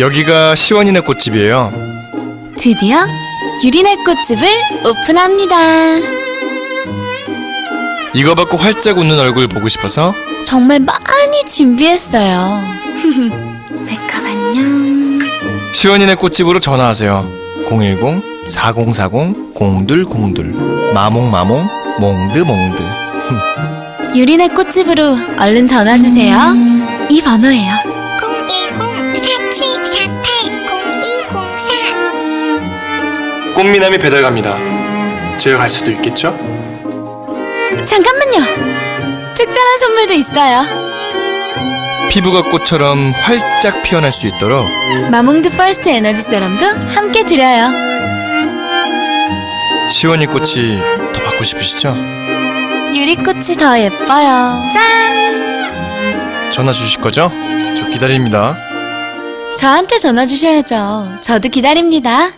여기가 시원이네 꽃집이에요. 드디어 유리네 꽃집을 오픈합니다. 이거 받고 활짝 웃는 얼굴 보고 싶어서 정말 많이 준비했어요. 메이크업 안녕. 시원이네 꽃집으로 전화하세요. 010-4040-0202 마몽마몽 몽드몽드 유리네 꽃집으로 얼른 전화 주세요. 이 번호예요. 꽃미남이 배달 갑니다. 제가 갈 수도 있겠죠? 잠깐만요. 특별한 선물도 있어요. 피부가 꽃처럼 활짝 피어날 수 있도록 마몽드 퍼스트 에너지 세럼도 함께 드려요. 시원이 꽃이 더 받고 싶으시죠? 유리꽃이 더 예뻐요. 짠! 전화 주실 거죠? 저 기다립니다. 저한테 전화 주셔야죠. 저도 기다립니다.